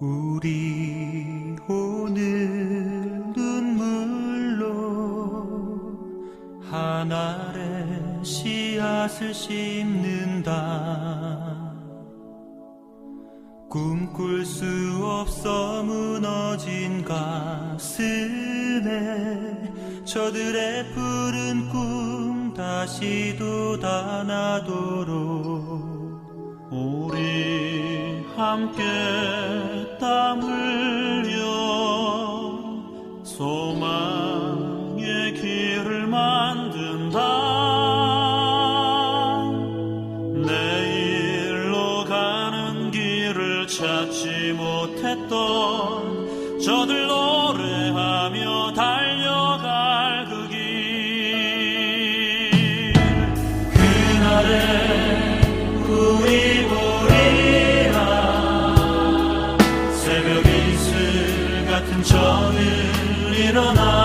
우리 오늘 눈물로 하늘의 씨앗을 심는다. 꿈꿀 수 없어 무너진 가슴에 저들의 푸른 꿈 다시 돋아나도록. 우리 함께 땀 흘려 소망의 길을 만든다. 내일로 가는 길을 찾지 못했던 저들 저늘 일어나